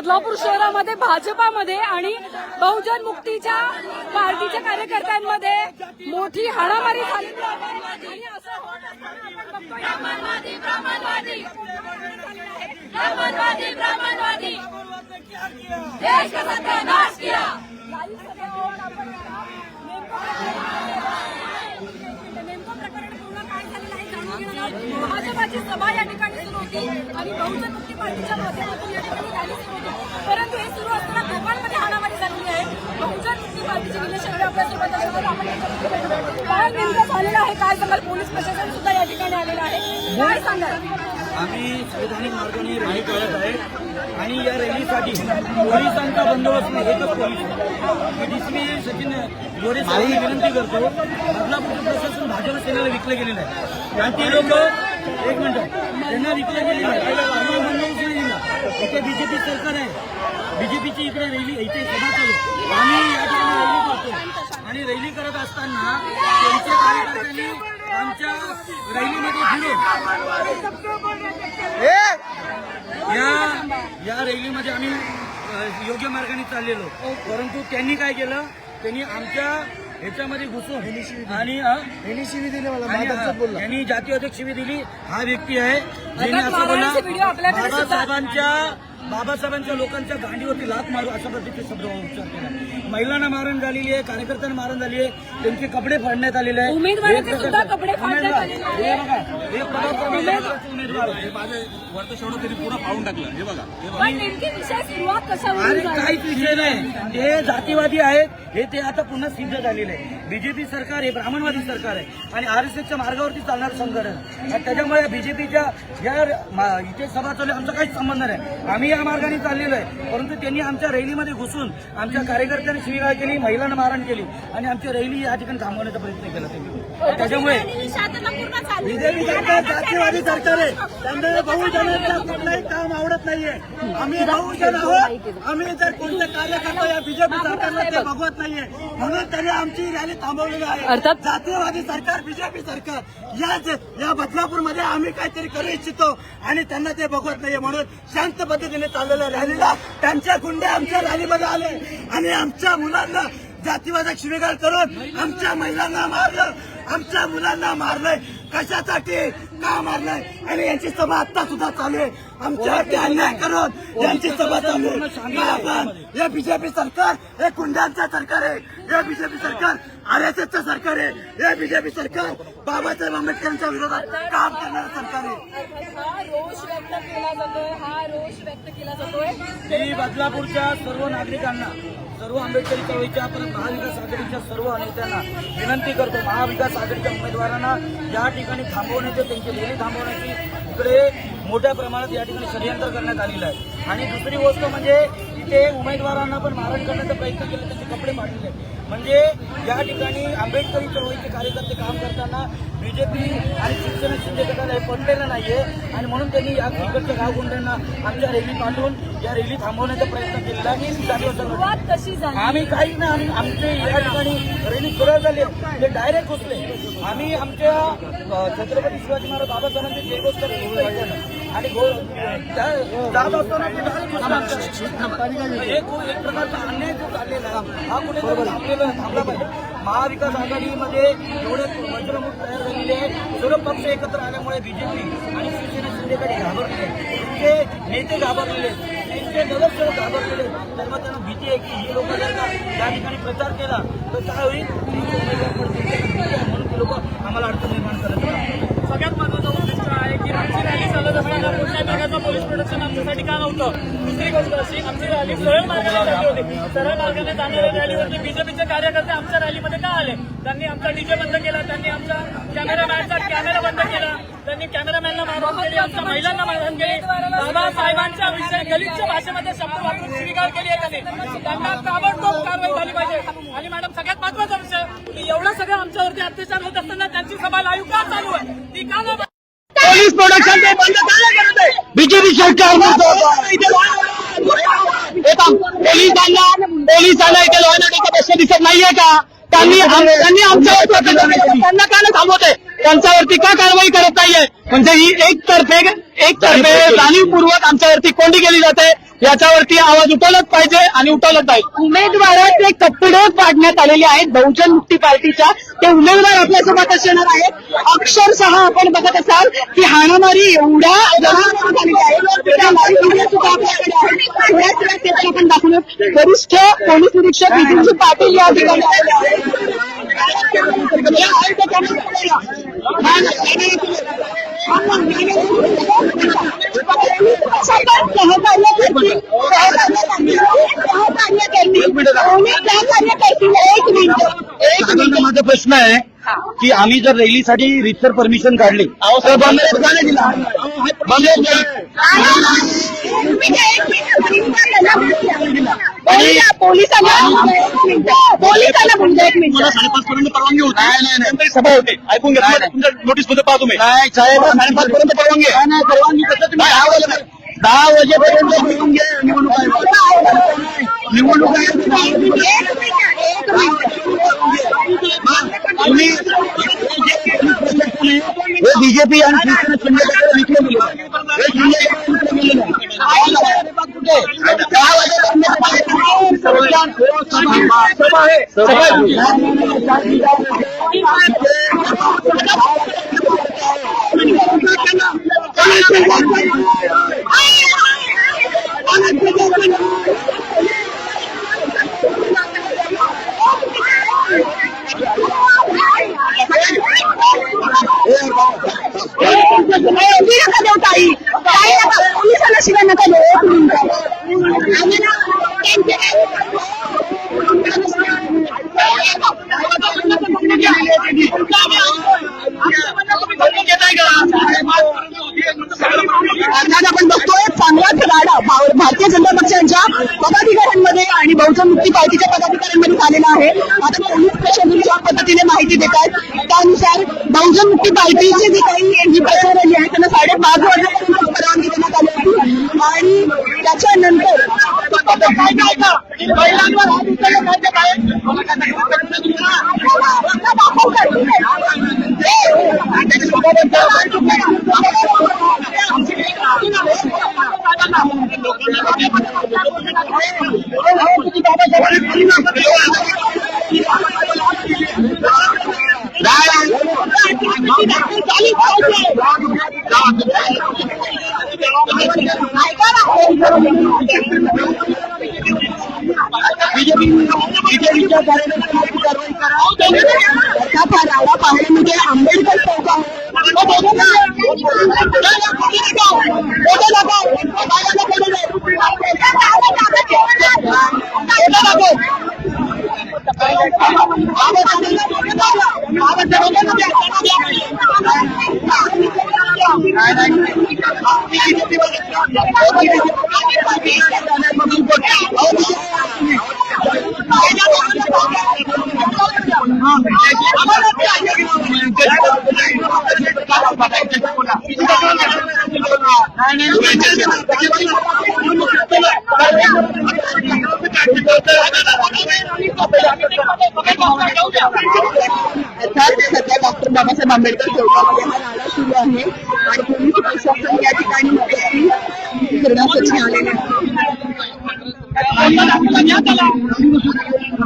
बदलापूर शहरामध्ये भाजपामध्ये आणि बहुजन मुक्तीच्या पार्टीच्या कार्यकर्त्यांमध्ये मोठी हाणामारी झालेली आहे आणि असं होत असताना आपण बघतोय ब्राह्मणवादी ब्राह्मणवादी ब्राह्मणवादी ब्राह्मणवादी देश का सत्यानाश किया लाईव्ह सभेवर आपण नेमकं नेमकं प्रकरण पूर्ण काय झालेलं आहे जाणून घेणार आहोत. भाजपाची सभा या ठिकाणी सुरू होती आणि बहुजन मुक्ती पार्टीच्या माध्यमातून या ठिकाणी रॅली सुरू होती. परंतु हे सुरू असताना दोघांमध्ये हाणामारी झालेली आहे. बहुजन मुक्ती पार्टीचे निलेश शेगडे आपल्यासोबत असतात आपण काय झालेलं आहे काय? सांगाल पोलीस प्रशासन सुद्धा या ठिकाणी आलेलं आहे. काय सांगाल? आम्ही संविधानिक मार्गाने रॅली काढत आहे. आणि या रॅलीसाठी पोलिसांचा बंदोबस्त नाही एकच पोलीस. मी डीसीपी सचिन गोरे साहेबांना विनंती करतो बदलापूरचं प्रशासन भाजप सेनेला विकलं गेलेलं आहे. आणि ते लोक एक मिनिट त्यांना विकलं गेलेलं आहे. आम्हाला बंदोबस्त नाही दिला. इथे बीजेपी सरकार आहे. बीजेपीची इकडे रॅली इथे सभा चालू आम्ही या ठिकाणी रॅली करतो आणि रॅली करत असताना त्यांच्या कार्यकर्त्यांनी आमच्या रॅलीमध्ये भिडून या या रॅलीमध्ये आम्ही योग्य मार्गाने चाललेलो. परंतु त्यांनी काय केलं? त्यांनी आमच्या ह्याच्यामध्ये घुसून आणि अ, आणि, अ, यांनी जातीय अध्यक्ष शिवी दिली. हा व्यक्ती आहे. ज्याने असं मारहाणीचे व्हिडिओ आपल्याकडे बोला सुद्धा- बाबासाहेबांच्या बाबासाहेबांच्या लोकांच्या गांडीवरती लात मारू अशा पद्धतीचे शब्द उच्चार केला. महिलांना मारण झालेली आहे कार्यकर्त्यांना मारण झाली आहे त्यांचे कपडे फाडण्यात आलेले आहे. उमेदवाराचे हे सुद्धा प्रकार- कपडे फाडण्यात आलेले आहे. हे बघा हे प्रभाग क्रमांकाचे उमेदवार. माझे वरतं शेवटं पुढं पाहून टाकलं. हे बघा हे बघा. पण नेमकी विषय सुरुवात कशावरून अरे काहीच विषय नाही. ते जातीवादी आहेत हे ते आता पुन्हा सिद्ध झालेले आहे. बीजेपी सरकार हे ब्राह्मणवादी सरकार आहे. आणि आर एस एसच्या मार्गावरती चालणार संघटन. आहे. आणि त्याच्यामुळे बीजेपीच्या या इथे सभा चालू आमचा काहीच संबंध नाही. आम्ही मार्गाने चाललेलं आहे. परंतु त्यांनी आमच्या रॅलीमध्ये घुसून आमच्या कार्यकर्त्यांनी शिवीगाळ केली महिलांना मारण केली आणि आमची रॅली या ठिकाणी थांबवण्याचा प्रयत्न केला त्यांनी. त्याच्यामुळे बीजेपी सरकार जातीवादी सरकार आहे. त्यांना बहुजनांचं कुठलंही काम आवडत नाहीये. आम्ही बहुजन आहोत. आम्ही जर कोणते कार्य करतो या बीजेपी सरकारला ते बघवत नाहीये म्हणून त्यांनी आमची रॅली थांबवलेली आहे. अर्थात- जातीयवादी सरकार बीजेपी सरकार या या बदलापूरमध्ये आम्ही काहीतरी करू इच्छितो आणि त्यांना ते बघवत नाहीये. म्हणून शांत पद्धतीने चाललेल्या रॅलीला त्यांच्या गुंडे आमच्या रॅलीमध्ये आले आणि आमच्या मुलांना जातीवादक शिवेगाळ करून आमच्या महिलांना मारलं. आमच्या मुलांना मारलंय. कशासाठी का मारलंय? आणि यांची सभा आता सुद्धा चालू आहे. आमच्यावरती अन्याय करून यांची सभा चालू आहे. आपण हे बीजेपी सरकार हे गुंडांचं सरकार आहे. हे बीजेपी सरकार आर एस एसचं सरकार आहे. हे बीजेपी सरकार बाबासाहेब आंबेडकरांच्या विरोधात काम करणारं सरकार आहे. अर्थात हा रोष व्यक्त केला जातोय हा रोष व्यक्त केला जातोय. मी बदलापूरच्या सर्व नागरिकांना सर्व आंबेडकरी चळवळीच्या परत महाविकास आघाडीच्या सर्व नेत्यांना विनंती करतो महाविकास आघाडीच्या उमेदवारांना या ठिकाणी थांबवण्याचे त्यांची रॅली थांबवण्याची इकडे मोठ्या प्रमाणात या ठिकाणी षडयंत्र करण्यात आलेलं आहे आणि दुसरी गोष्ट म्हणजे इथे उमेदवारांना पण मारण करण्याचा प्रयत्न केला त्याचे कपडे फाडलेले आहेत. म्हणजे या ठिकाणी आंबेडकरी चळवळीचे कार्यकर्ते काम करताना बीजेपी आणि शिवसेना शिंदे गटाला हे पडलेलं नाहीये आणि म्हणून त्यांनी या इकडच्या गावगुंड्यांना आमच्या रॅली पाठवून या रॅली थांबवण्याचा प्रयत्न केलेला सुरुवात कशी झाली? आम्ही काहीच नाही आम्ही आमचे या ठिकाणी रॅली सुरुवात झाली. ते डायरेक्ट घुसले आम्ही आमच्या छत्रपती शिवाजी महाराज बाबासाहेबांचे जयघोष. आणि जात असताना. एक एक प्रकारचा अन्याय जो चाललेला हा थांबलेला थांबला पाहिजे. महाविकास आघाडीमध्ये एवढे वज्रमुख तयार झालेले सर्व पक्ष एकत्र आल्यामुळे बीजेपी आणि शिवसेना शिंदेकडे घाबरलेले आहेत. त्यांचे नेते घाबरलेले त्यांचे नगरसेवक घाबरलेले आहेत. त्यांना भीती आहे की ही लोक जर का त्या ठिकाणी प्रचार केला तर काय होईल? म्हणून ते लोक आम्हाला अडचण निर्माण करत सगळ्यात महत्वाचं उद्दिष्ट आहे की आमची रॅली चालत प्रकारचं पोलीस प्रोटेक्शन आमच्यासाठी का नव्हतं? दुसरी गोष्ट अशी आमची रॅली सरळ मार्गाने झाली होती. सरळ मार्गाने जाणाऱ्या रॅलीवरती बीजेपीचे कार्यकर्ते आमच्या रॅलीमध्ये का आले? त्यांनी आमचा डीजे बंद केला त्यांनी आमच्या कॅमेरामॅनचा कॅमेरा बंद केला. त्यांनी कॅमेरामॅनला मारहाण केली आमच्या महिलांना मारहाण केली. बाबासाहेबांच्या विषयी गलिच्छ भाषेमध्ये शब्द वापरून शिवीगाळ केली आहे त्यांनी त्यांना ताबडतोब कारवाई झाली पाहिजे. आणि मॅडम सगळ्यात महत्त्वाचा विषय की एवढं सगळं आमच्यावरती अत्याचार होत असताना त्यांची सभा लाईव्ह का चालू आहे? ती का पोलीस प्रोडक्शन ते बंद काय करत आहे बीजेपी सरकार पोलिसांना पोलिसांना इथे लॉ अँड प्रश्न दिसत नाहीये का? त्यांनी त्यांनी आमच्यावर. त्यांना का नाही थांबवते. त्यांच्यावरती का कारवाई करत नाहीये? म्हणजे ही एक तर्फे एक तर्फे जाणीवपूर्वक आमच्यावरती कोंडी केली जाते. याच्यावरती आवाज उठवलाच पाहिजे आणि उठवलाच पाहिजे उमेदवाराचे कपडे पाडण्यात आलेले आहेत. बहुजन मुक्ती पार्टीच्या ते उमेदवार आपल्यासोबत असणार आहेत. अक्षरशः आपण बघत असाल की हाणामारी एवढ्या आपण दाखवणार. वरिष्ठ पोलीस निरीक्षक नितीनजी पाटील या ठिकाणी सहकार्य करतील सहकार्य एक मिनिट एक माझा प्रश्न आहे की आम्ही जर रॅलीसाठी रितसर परमिशन काढली दिला. पोलिसांना पोलिसांना पोलिसांना बोलतो एक मिनिट साडेपाच पर्यंत परवानगी होती नाही, नाही, नाही. नंतर सभा होते। ऐकून नाही, घेतलं नाही. तुमच्या नोटीस मध्ये पाहा तुम्ही नाही साहेब साडेपाच पर्यंत परवानगी आहे. नाही परवानगी कसं तुम्ही दहा वाजे दहा वाजेपर्यंत परवानगी आहे निवडणूक आहे निवडणूक आहे तुम्ही हे बीजेपी आणि शिवसेना हे गेलेलं आहे. कुठे? दहा वाजेपर्यंत सभा आहे सभा एवढी नका देऊ ताई ताई नका पोलिसांना शिवाय नका देऊ म्हणतात मिनिट आम्हाला अर्थात आपण बघतोय चांगलाच राडा भारतीय जनता पक्षांच्या पदाधिकाऱ्यांमध्ये आणि बहुजन मुक्ती पार्टीच्या पदाधिकाऱ्यांमध्ये झालेला आहे. आता पोलीस प्रशासन ज्या पद्धतीने माहिती देतात त्यानुसार बहुजन मुक्ती पार्टीची जी काही जी प्रचार रॅली आहे त्यांना साडेपाच वाजता आणि त्याच्यानंतर काय काय का महिलांवर हात उचलले पाहिजे काय बीजेपीच्या कार्यकर्त्यांची कारवाई करा हा पाहण्यामध्ये आंबेडकर चौक आहे डॉक्टर बाबासाहेब आंबेडकर चौकामध्ये हा राडा सुरू आहे. प्रशासन या ठिकाणी उपस्थित करण्यासाठी आलेले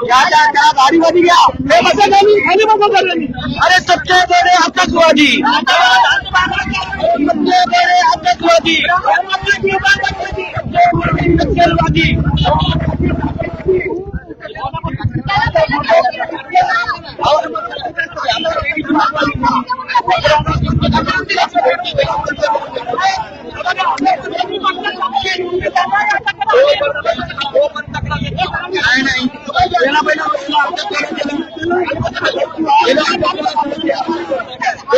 या त्या त्या गाडीमध्ये घ्या हे बसा खाली खाली बसा सगळ्यांनी अरे सबसे बडे आतंकवादी। सबसे बडे आतंकवादी। नक्सलवादी नाही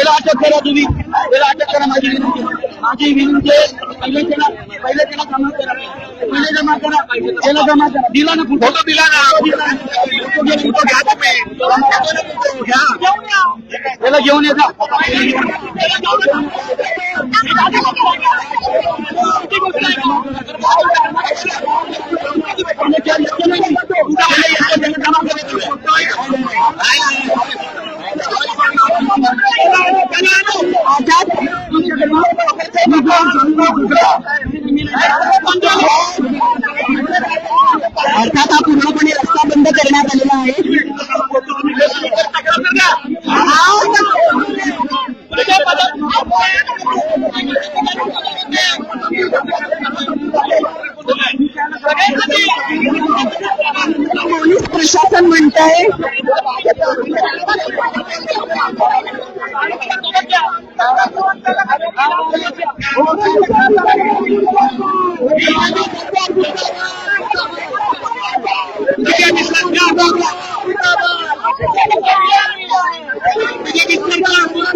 अटक करा तुम्ही अटक करा माझी विनंती माझी विनंती पहिले त्याला पहिले त्याला जमा करा पहिले जमा करा त्याला जमा करा दिला ना फोटो दिला ना फोटो घ्या तुम्ही घ्या त्याला घेऊन ये प्रशासन म्हणत आहे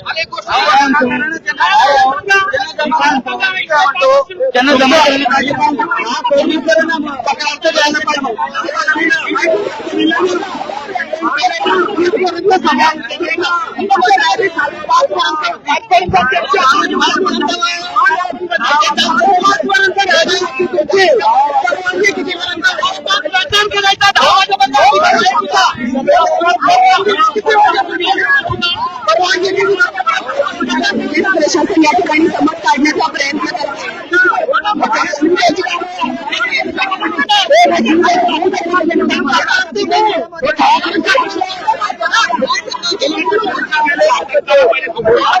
त्यांना जमा करायला पाहिजे हा पोलिसांना पकडायचं द्यायला पोलीस प्रशासन या ठिकाणी समज काढण्याचा प्रयत्न हे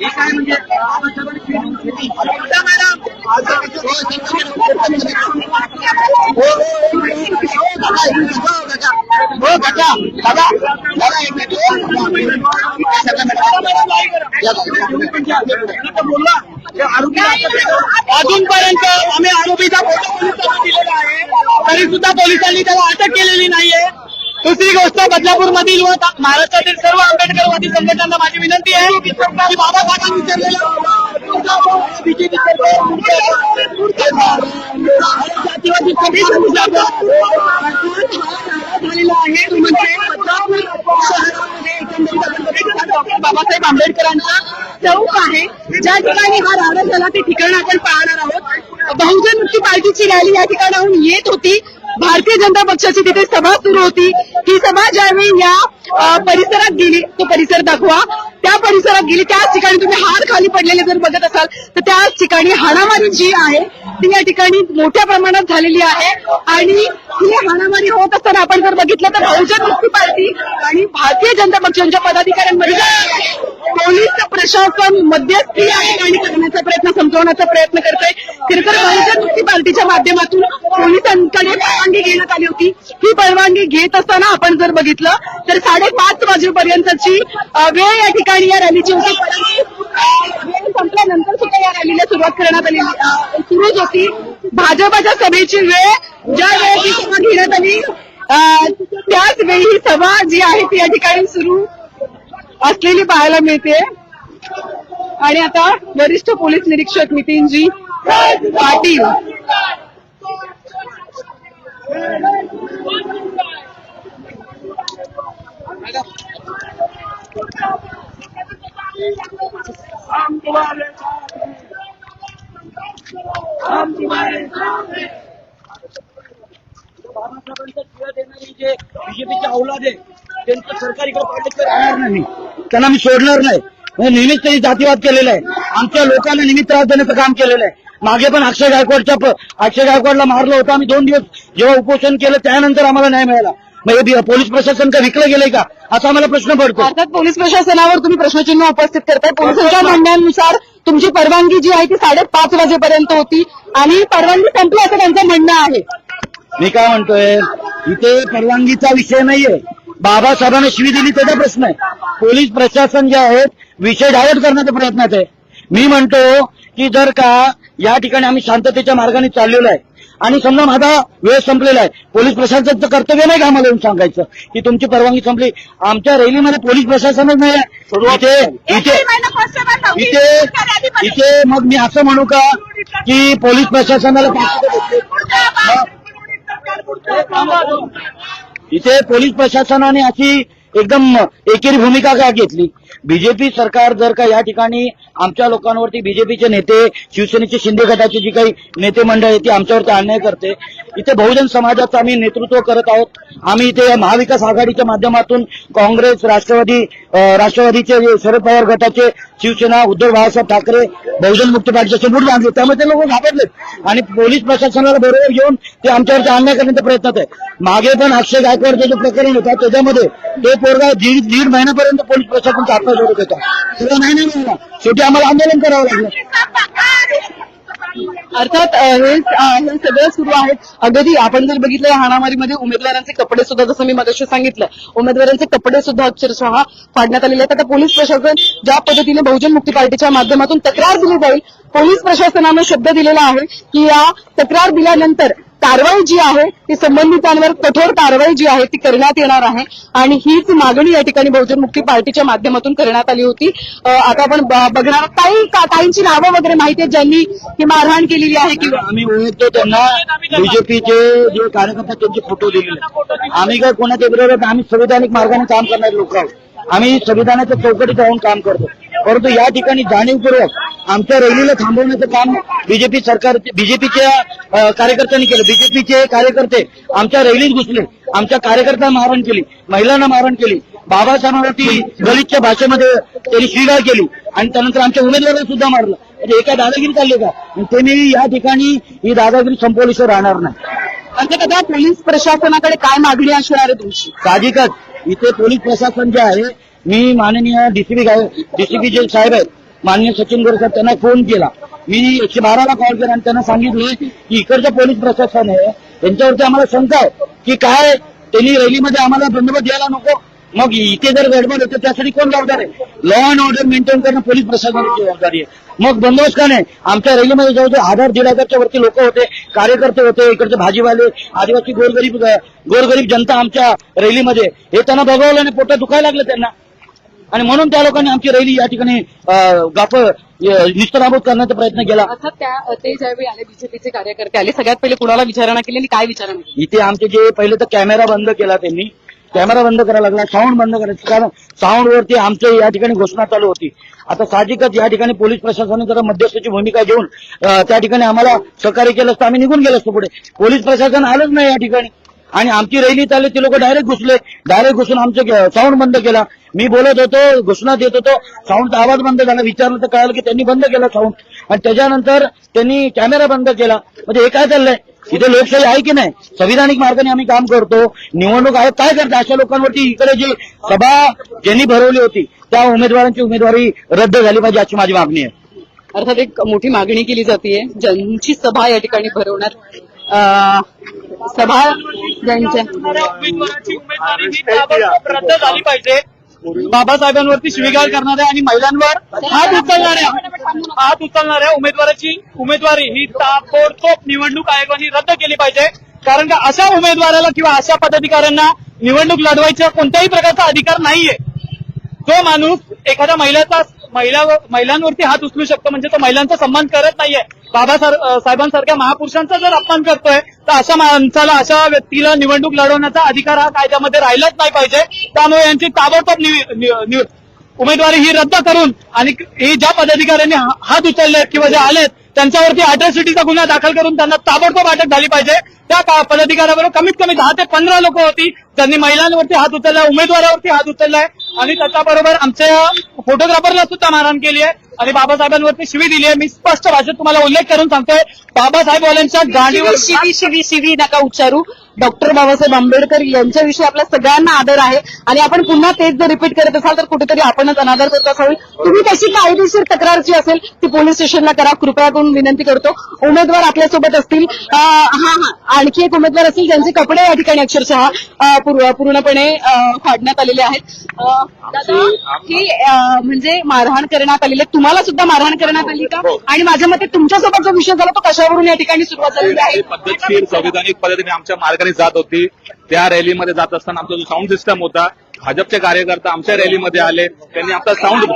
हे काय म्हणजे हो काका दादा दादा एक अजूनपर्यंत आम्ही आरोपीचा फोटो पोलिसांना दिलेला आहे. तरी सुद्धा पोलिसांनी त्याला अटक केलेली नाहीये. दुसरी गोष्ट बदलापूर मधील व महाराष्ट्रातील सर्व आंबेडकरवादी संघटनांना माझी विनंती आहे की बाबासाहेबांनी झालेला आहे म्हणजे बदलापूर बाबासाहेब आंबेडकरांचा चौक आहे. ज्या ठिकाणी हा राडा झाला ते ठिकाण आपण पाहणार आहोत. बहुजन मुक्ती पार्टीची रॅली या ठिकाणाहून येत होती. भारतीय जनता पक्षाची तिथे सभा सुरू होती. ही सभा ज्यावेळी या परिसरात गेली तो परिसर दाखवा. त्या परिसरात गेली त्याच ठिकाणी तुम्ही हार खाली पडलेले जर बघत असाल तर त्याच ठिकाणी हाणामारी जी आहे ती या ठिकाणी मोठ्या प्रमाणात झालेली आहे. आणि ही हाणामारी होत असताना आपण जर बघितलं तर बहुजन मुक्ती पार्टी आणि भारतीय जनता पक्षांच्या पदाधिकाऱ्यांमध्ये पोलीस प्रशासन मध्यस्थी या ठिकाणी करण्याचा प्रयत्न समजवण्याचा प्रयत्न करतोय. आहे तर बहुजन मुक्ती पार्टीच्या माध्यमातून पोलिसांकडे परवानगी घेण्यात आली होती. ही परवानगी घेत असताना आपण जर बघितलं तर साडेपाच वाजेपर्यंतची वेळ या ठिकाणी या रॅलीची होती. परंतु वेळ संपल्यानंतर सुद्धा या रॅलीला सुरुवात करण्यात आली सुरूच होती. भाजपाच्या सभेची वेळ ज्या वेळेची सभा घेण्यात आली त्याच वेळी ही सभा जी आहे ती या ठिकाणी सुरू असलेली पाहायला मिळते. आणि आता वरिष्ठ पोलीस निरीक्षक नितीनजी पाटील बाबासाहेबांचा देणारी जे औलाद आहे त्यांचं सरकार इकडे राहणार नाही त्यांना मी सोडणार नाही. म्हणजे नेहमीच त्यांनी जातीवाद केलेला आहे. आमच्या लोकांना नेहमी त्रास देण्याचं काम केलेलं आहे. मागे पण अक्षय गायकवाडच्या अक्षय गायकवाडला मारलं होतं. आम्ही दोन दिवस जेव्हा उपोषण केलं त्यानंतर आम्हाला न्याय मिळाला. मग हे पोलीस प्रशासन का विकलं गेलंय का? असा आम्हाला प्रश्न पडतो. अर्थात पोलीस प्रशासनावर तुम्ही प्रश्नचिन्ह उपस्थित करताय. पोलिसांच्या म्हणण्यानुसार तुमची परवानगी जी आहे ती साडेपाच वाजेपर्यंत होती आणि परवानगी संपली असं त्यांचं म्हणणं आहे. मी काय म्हणतोय? इथे परवानगीचा विषय नाहीये. बाबासाहेबांना शिवी दिली त्याचा प्रश्न आहे. पोलीस प्रशासन जे आहेत विषय डायव्हर्ट करण्याचा प्रयत्नात आहे. मी म्हणतो की जर का या ठिकाणी आम्ही शांततेच्या मार्गाने चाललेलो आहे. आणि समजा माझा वेळ संपलेला आहे पोलीस प्रशासनाचं कर्तव्य नाही का आम्हाला येऊन सांगायचं? की तुमची परवानगी संपली. आमच्या रॅलीमध्ये पोलीस प्रशासनच नाही आहे. इथे इथे इथे इथे मग मी असं म्हणू का की पोलीस प्रशासनाला इथे पोलीस प्रशासनाने अशी एकदम एकेरी भूमिका का घेतली? बीजेपी सरकार जर का या ठिकाणी आमच्या लोकांवरती बीजेपीचे नेते शिवसेनेचे शिंदे गटाचे जी काही नेते मंडळ आहे ती आमच्यावरती अन्याय करते. इथे बहुजन समाजाचं आम्ही नेतृत्व करत आहोत. आम्ही इथे महाविकास आघाडीच्या माध्यमातून काँग्रेस राष्ट्रवादी राष्ट्रवादीचे शरद पवार गटाचे शिवसेना उद्धव बाळासाहेब ठाकरे बहुजन मुक्ती पार्टीचे समोर बांधले त्यामुळे ते लोक घाबरलेत. आणि पोलीस प्रशासनाला बरोबर घेऊन ते आमच्यावरती अन्याय करण्याचा प्रयत्न आहे मागे पण अक्षय गायकवाडचं जे प्रकरण होतं त्याच्यामध्ये ते पोरगा दीड दीड महिन्यापर्यंत पोलीस प्रशासन चाचण्या करत होता तुला नाही नाही मिळाला शेवटी आम्हाला आंदोलन करावं लागलं. अर्थात हे हे सगळं सुरू आहे. अगदी आपण जर बघितलं या हाणामारीमध्ये उमेदवारांचे कपडे सुद्धा जसं मी मगाशी सांगितलं उमेदवारांचे कपडे सुद्धा अक्षरशः फाडण्यात आलेले आहेत. आता पोलीस प्रशासन ज्या पद्धतीने बहुजन मुक्ती पार्टीच्या माध्यमातून तक्रार दिली जाईल पोलीस प्रशासनानं शब्द दिलेला आहे की या तक्रार दिल्यानंतर कारवाई जी आहे ती संबंधितांवर कठोर कारवाई जी आहे ती करण्यात येणार आहे. आणि हीच मागणी या ठिकाणी बहुजन मुक्ती पार्टीच्या माध्यमातून करण्यात आली होती. आता आपण बघणार काही काहींची नावं वगैरे माहिती आहेत ज्यांनी ही मारहाण केलेली आहे की आम्ही ओळखतो त्यांना बीजेपीचे जे कार्यकर्ते त्यांचे फोटो दिलेले आम्ही काय कोणाच्या विरोधात आम्ही संविधानिक मार्गाने काम करणारे लोक आहोत. आम्ही संविधानाच्या चौकटीत राहून काम करतो. परंतु या ठिकाणी जाणीवपूर्वक आमच्या रॅलीला थांबवण्याचं काम बीजेपी सरकार बीजेपीच्या कार्यकर्त्यांनी केलं. बीजेपीचे कार्यकर्ते आमच्या रॅलीत घुसले. आमच्या कार्यकर्त्यांना मारहाण केली. महिलांना मारहाण केली. बाबासाहेबांवरती दलितच्या भाषेमध्ये त्यांनी शिगाळ केली. आणि त्यानंतर आमच्या उमेदवारांना सुद्धा मारलं. म्हणजे एका दादागिरी चालली का? आणि ते मी या ठिकाणी ही दादागिरी संपवल्याशिवाय राहणार नाही. आता पोलीस प्रशासनाकडे काय मागणी असणार आहे तुमची? साहजिकच इथे पोलीस प्रशासन जे आहे मी माननीय डीसीपी डीसीपी जे साहेब आहेत माननीय सचिन गोरे साहेब त्यांना फोन केला. मी एकशे बाराला कॉल केला आणि त्यांना सांगितलं की इकडचं पोलीस प्रशासन आहे त्यांच्यावरती आम्हाला शंका आहे की काय त्यांनी रॅलीमध्ये आम्हाला बंदोबस्त द्यायला नको. मग इथे जर गडबड होते त्यासाठी कोण जबाबदार आहे? लॉ अँड ऑर्डर मेंटेन करणं पोलीस प्रशासनाची जबाबदारी आहे. मग बंदोबस्त का नाही? आमच्या रॅलीमध्ये जवळजवळ हजार दीड हजारच्या वरती लोक होते कार्यकर्ते होते इकडचे भाजीवाले आदिवासी गोरगरीब गोरगरीब जनता आमच्या रॅलीमध्ये. हे त्यांना बघवलं आणि पोटात दुखायला लागलं त्यांना. आणि म्हणून त्या लोकांनी आमची रॅली या ठिकाणी गाफ निस्तराबोध करण्याचा प्रयत्न केला. अर्थात त्या ते ज्यावेळी आले बीजेपीचे कार्यकर्ते आले सगळ्यात पहिले कुणाला विचारणा केली आणि काय विचारणा केली? इथे आमचे जे पहिले तर कॅमेरा बंद केला त्यांनी. कॅमेरा बंद करायला लागला साऊंड बंद करायचं कारण साऊंड वरती आमच्या या ठिकाणी घोषणा चालू होती. आता साहजिकच या ठिकाणी पोलीस प्रशासनाने जरा मध्यस्थाची भूमिका घेऊन त्या ठिकाणी आम्हाला सहकार्य केलं असतं आम्ही निघून गेलो असतो पुढे. पोलीस प्रशासन आलंच नाही या ठिकाणी. आणि आमची रॅली चालली ते लोक डायरेक्ट घुसले. डायरेक्ट घुसून आमचं साऊंड बंद केला. मी बोलत होतो घोषणा देत होतो साऊंडचा आवाज बंद झाला विचारलं तर कळालं की त्यांनी बंद केला साऊंड आणि त्याच्यानंतर त्यांनी कॅमेरा बंद केला. म्हणजे हे काय चाललंय? इथे लोकशाही आहे की नाही? संविधानिक मार्गाने आम्ही काम करतो. निवडणूक आयोग काय करते? अशा लोकांवरती इकडे जी सभा ज्यांनी भरवली होती त्या उमेदवारांची उमेदवारी रद्द झाली पाहिजे अशी माझी मागणी आहे. अर्थात एक मोठी मागणी केली जाते ज्यांची सभा या ठिकाणी भरवण्यात सभा ज्यांच्या उमेदवाराची उमेदवारी ताबडतोब रद्द झाली पाहिजे. बाबासाहेबांवरती शिवीगाळ करणाऱ्या आणि महिलांवर हात उचलणाऱ्या हात उचलणाऱ्या उमेदवाराची उमेदवारी ही ताबडतोब निवडणूक आयोगाने रद्द केली पाहिजे. कारण का अशा उमेदवाराला किंवा अशा पदाधिकाऱ्यांना निवडणूक लढवायचा कोणत्याही प्रकारचा अधिकार नाहीये. जो माणूस एखाद्या महिलाचा महिला महिलांवरती हात उचलू शकतो म्हणजे तो महिलांचा सन्मान करत नाहीये. बाबा साहेबांसारख्या महापुरुषांचा जर अपमान करतोय तर अशा माणसाला अशा व्यक्तीला निवडणूक लढवण्याचा अधिकार हा कायद्यामध्ये राहिलाच नाही पाहिजे. त्यामुळे यांची ताबडतोब उमेदवारी ही रद्द करून आणि ही ज्या पदाधिकाऱ्यांनी हात उचलले किंवा जे आलेत त्यांच्यावरती अट्रॉसिटीचा गुन्हा दाखल करून त्यांना ताबडतोब अटक झाली पाहिजे. त्या पदाधिकाऱ्यावर पदाधिकाऱ्याबरोबर कमीत कमी दहा ते पंधरा लोक होती. त्यांनी महिलांवरती हात उचललाय उमेदवारावरती हात उचललाय आणि त्याच्याबरोबर आमच्या फोटोग्राफरला सुद्धा मारहाण केली आहे. आणि बाबासाहेबांवरती शिवी दिली आहे. मी स्पष्ट भाषेत तुम्हाला उल्लेख करून सांगतोय बाबासाहेबवाल्यांच्या गाडीवर शिवी शिवी शिवी नका उच्चारू. डॉक्टर बाबासाहेब आंबेडकर यांच्याविषयी आपल्या सगळ्यांना आदर आहे. आणि आपण पुन्हा तेच जर रिपीट करत असाल तर कुठेतरी आपणच अनादर करत असावी तुम्ही तशी कायदेशीर तक्रार जी असेल ती पोलीस स्टेशनला करा. कृपया करून विनंती करतो. उमेदवार आपल्यासोबत असतील. हा हा. आणखी एक उमेदवार असतील ज्यांचे कपडे या ठिकाणी अक्षरशः पूर्णपणे फाडण्यात आलेले आहेत. ही म्हणजे मारहाण करण्यात आलेली. तुम्हाला सुद्धा मारहाण करण्यात आली का? आणि माझ्या मते तुमच्यासोबत जो विषय झाला तो कशावरून या ठिकाणी सुरुवात झालेली आहे? पद्धतशीर संविधानिक पद्धतीने आमच्या ठिकाणी जात होती. त्या रॅलीमध्ये जात असताना आमचा जो साऊंड सिस्टम होता भाजपचे कार्यकर्ता आमच्या रॅलीमध्ये आले त्यांनी आमचा साऊंड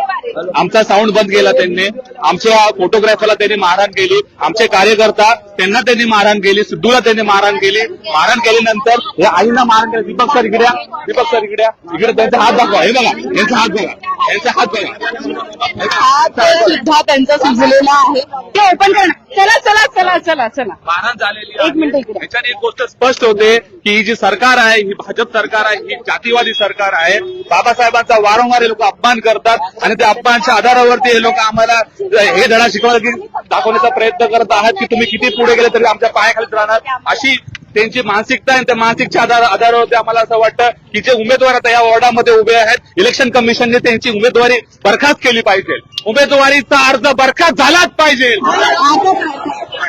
आमचा साऊंड बंद केला त्यांनी. आमच्या फोटोग्राफरला त्यांनी मारहाण केली. आमचे कार्यकर्ता त्यांना त्यांनी मारहाण केली सिद्धूला त्यांनी मारहाण केली. मारहाण केल्यानंतर या आईना मारहाण केली. दीपक सर इकड्या दीपक सर इकड्या इकडे त्यांचा हात दाखवा. हे बघा. यांचा हात बघा. यांचा हात बघा. सुद्धा त्यांचा सुजलेला आहे. ते ओपन करणं चला चला चला चला चला. मारहाण झालेली एक मिनिट. याच्याने एक गोष्ट स्पष्ट होते की ही जी सरकार आहे ही भाजप सरकार आहे ही जातीवादी सरकार आहे बाबासाहेबांचा वारंवार हे लोक अपमान करतात आणि त्या अपमानच्या आधारावरती हे लोक आम्हाला हे धडा शिकवलं की दाखवण्याचा प्रयत्न करत आहात की तुम्ही किती पुढे गेले तरी आमच्या पायाखालीच राहणार. अशी त्यांची मानसिकता आणि त्या मानसिकच्या आधार आधारावरती आम्हाला असं वाटतं की जे उमेदवार आता या वॉर्डामध्ये उभे आहेत इलेक्शन कमिशनने त्यांची उमेदवारी बरखास्त केली पाहिजे. उमेदवारीचा अर्ज बरखास्त झालाच पाहिजे.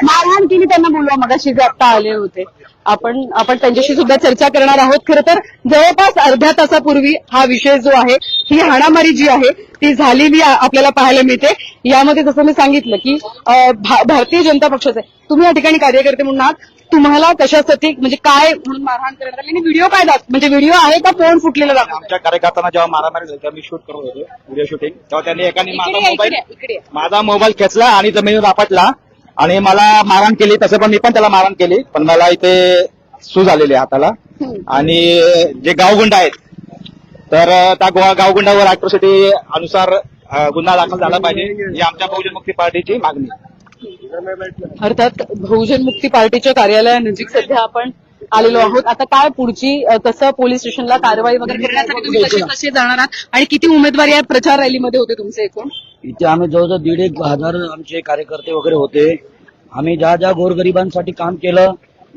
मारहाण केली त्यांना बोलवा मगाशी जे आता आले होते. आपण आपण त्यांच्याशी सुद्धा चर्चा करणार आहोत. खरं तर जवळपास अर्ध्या तासापूर्वी हा विषय जो आहे ही हाणामारी जी आहे ती झालेली आपल्याला पाहायला मिळते. यामध्ये जसं मी सांगितलं की भा- भारतीय जनता पक्षाचे तुम्ही या ठिकाणी कार्यकर्ते म्हणून आहात. तुम्हाला कशासाठी म्हणजे काय म्हणून मारहाण करण्यात आली? आणि व्हिडिओ काय दाख म्हणजे व्हिडिओ आहे का फोन फुटलेला दाखव? आमच्या कार्यकर्त्यांना जेव्हा मारामारी झाली तेव्हा मी शूट करत होतो व्हिडिओ शूटिंग तेव्हा त्यांनी एकाने माझा मोबाईल. माझा मोबाईल खेचला आणि जमिनीवर आपटला. आणि मला मारहाण केली तसं पण मी पण त्याला मारहाण केली पण मला इथे सूज आलेली आहे हाताला आणि जे गावगुंड आहेत तर त्या गो- गावगुंडावर अॅट्रॉसिटी अनुसार गुन्हा दाखल झाला पाहिजे ही आमच्या बहुजन मुक्ती पार्टीची मागणी. अर्थात बहुजन मुक्ती पार्टीच्या कार्यालयानजीक सध्या आपण आलेलो आहोत. आता काय पुढची कसं पोलीस स्टेशनला कारवाई वगैरे करण्यासाठी तुम्ही कसे कसे जाणार आहात? आणि किती उमेदवार या प्रचार रॅलीमध्ये होते तुमचे एकूण? इथे आम्ही जवळजवळ दीड एक हजार आमचे कार्यकर्ते वगैरे होते. आम्ही ज्या ज्या गोरगरिबांसाठी काम केलं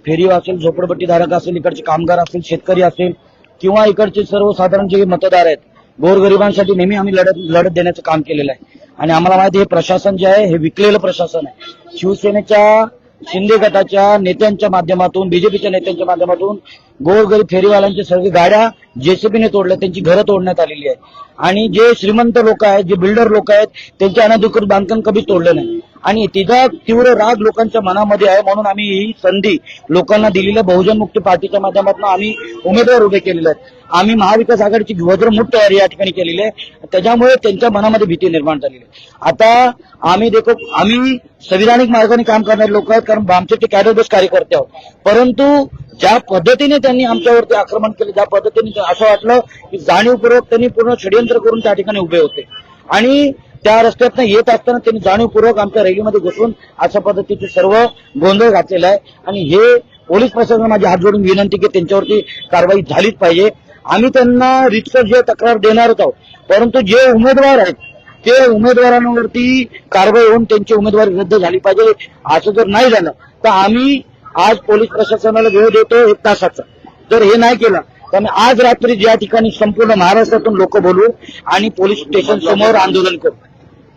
फेरी असेल झोपडपट्टी धारक असेल इकडचे कामगार असेल शेतकरी असेल किंवा इकडचे सर्वसाधारण जे मतदार आहेत गोरगरिबांसाठी नेहमी आम्ही लढत लढत देण्याचं काम केलेलं आहे. आणि आम्हाला माहिती आहे हे प्रशासन जे आहे हे विकलेलं प्रशासन आहे. शिवसेनेच्या शिंदे गटाच्या नेत्यांच्या माध्यमातून बीजेपीच्या नेत्यांच्या माध्यमातून गोरगरीब फेरीवाल्यांच्या सर्व गाड्या जेसीबीने तोडल्या त्यांची घरं तोडण्यात आलेली आहे आणि जे श्रीमंत लोक आहेत जे बिल्डर लोक आहेत त्यांचे अनधिकृत बांधकाम कधीच तोडलं नाही. आणि तिचा तीव्र राग लोकांच्या मनामध्ये आहे म्हणून आम्ही ही संधी लोकांना दिलेल्या बहुजन मुक्ती पार्टीच्या माध्यमातून आम्ही उमेदवार उभे केलेले आहेत. आम्ही महाविकास आघाडीची वज्रमुठ तयारी या ठिकाणी केलेली आहे. त्याच्यामुळे त्यांच्या मनामध्ये भीती निर्माण झालेली आहे. आता आम्ही देखो आम्ही संविधानिक मार्गाने काम करणारे लोक आहेत कारण आमचे ते कॅडरबेस कार्यकर्ते आहोत. परंतु ज्या पद्धतीने त्यांनी आमच्यावरती आक्रमण केलं ज्या पद्धतीने असं वाटलं की जाणीवपूर्वक त्यांनी पूर्ण षडयंत्र करून त्या ठिकाणी उभे होते. आणि त्या रस्त्यातनं येत असताना त्यांनी जाणीवपूर्वक आमच्या रॅलीमध्ये घुसून अशा पद्धतीचे सर्व गोंधळ घातलेला आहे. आणि हे पोलीस प्रशासनाला माझी हात जोडून विनंती की त्यांच्यावरती कारवाई झालीच पाहिजे. आम्ही त्यांना रितसर जे तक्रार देणारच आहोत परंतु जे उमेदवार आहेत ते उमेदवारांवरती कारवाई होऊन त्यांची उमेदवारी रद्द झाली पाहिजे असं जर नाही झालं तर आम्ही आज पोलीस प्रशासनाला वेळ देतो एक तासाचा. जर हे नाही केलं तर आम्ही आज रात्री ज्या ठिकाणी संपूर्ण महाराष्ट्रातून लोक बोलू आणि पोलीस स्टेशन समोर आंदोलन करू.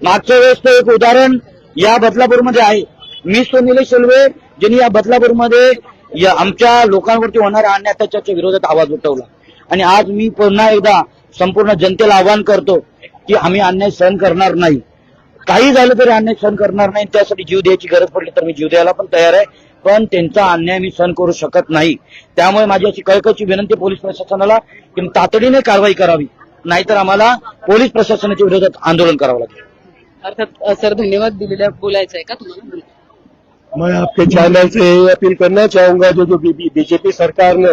मागच्या वेळेस एक उदाहरण या बदलापूरमध्ये आहे. मी सुनील शेलवे ज्यांनी या बदलापूरमध्ये मध्ये आमच्या लोकांवरती होणाऱ्या अन्याय विरोधात आवाज उठवला. आणि आज मी पुन्हा एकदा संपूर्ण जनतेला आवाहन करतो की आम्ही अन्याय सहन करणार नाही. काही झालं तरी अन्याय सहन करणार नाही. त्यासाठी जीव द्यायची गरज पडली तर मी जीव द्यायला पण तयार आहे. पण त्यांचा अन्याय मी सहन करू शकत नाही. त्यामुळे माझी अशी कळकळची विनंती पोलीस प्रशासनाला की तातडीने कारवाई करावी. नाहीतर आम्हाला पोलीस प्रशासनाच्या विरोधात आंदोलन करावं लागेल. अर्थात सर धन्यवाद दिलेल्या बोलायचं आहे का तुम्हाला? मैं आपके चैनल से अपील करना चाहूंगा जो जो बीजेपी सरकार ने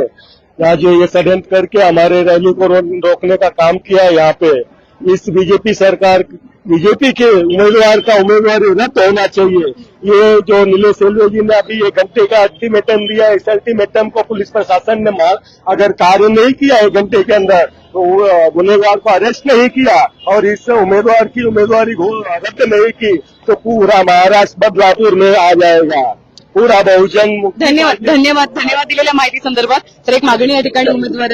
यहाँ जो ये षड्यंत्र करके हमारे रैली को रोकने का काम किया यहाँ पे। इस बीजेपी सरकार, बीजेपी के उम्मीदवार का उम्मीदवार रद्द होना चाहिए। ये जो नीलेश सेल्वे जी ने अभी एक घंटे का अल्टीमेटम दिया इस अल्टीमेटम को पुलिस प्रशासन ने मार अगर कार्य नहीं किया एक घंटे के अंदर तो उम्मीदवार को अरेस्ट नहीं किया और इस उम्मीदवार की उम्मीदवारी रद्द नहीं की तो पूरा महाराष्ट्र बदलापुर में आ जाएगा। पूरा बहुजन धन्यवाद धन्यवाद धन्यवाद दिलेल्या माहिती संदर्भात तर एक मागणी या ठिकाणी उमेदवार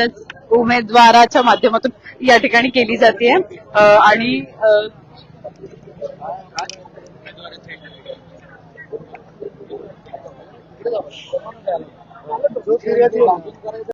उमेदवाराच्या माध्यमातून या ठिकाणी केली जाते. आणि अ,